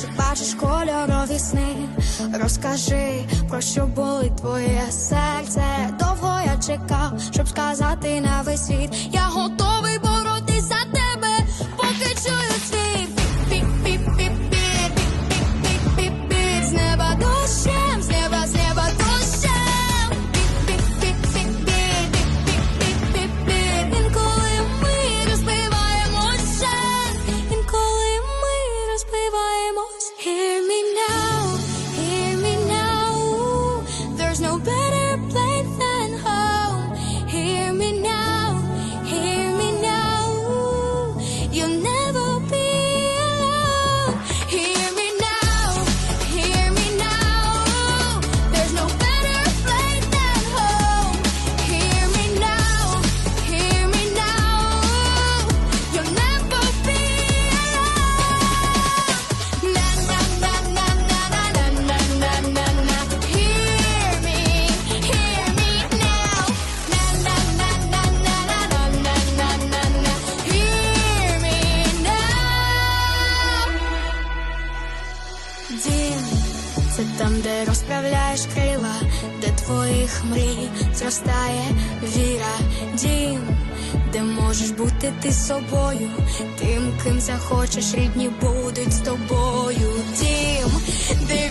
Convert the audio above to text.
Чи бачиш кольорові сни? Розкажи, про що болить твоє серце? Довго я чекав, щоб сказати на весь Дім це там, де розправляєш крила, де твоїх мрій зростає віра, дім, де можеш бути ти собою, тим, ким захочеш, рідні будуть з тобою. Дім, де